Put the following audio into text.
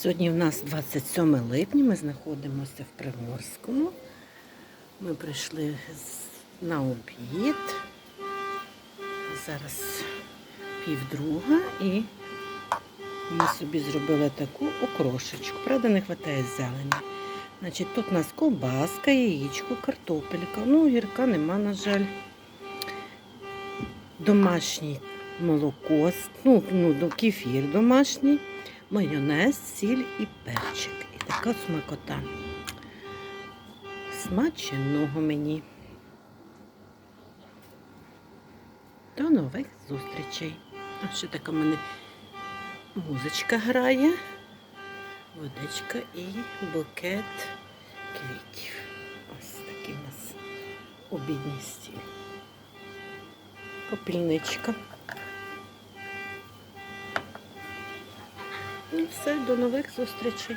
Сьогодні в нас 27 липня, ми знаходимося в Приморському. Ми прийшли на обід. Зараз півдруга і ми собі зробили таку окрошечку. Правда, не вистачає зелені. Значить, тут у нас ковбаска, яєчко, картопелька. Ну, гірка нема, на жаль. Домашнє молоко, ну, ну, кефір домашній, майонез, сіль і перчик. І така смакота. Смаченого мені. До нових зустрічей. А ще така в мене музичка грає, водичка і букет квітів. Ось такий у нас обідній стіл. Попільничка. І все, до нових зустрічей.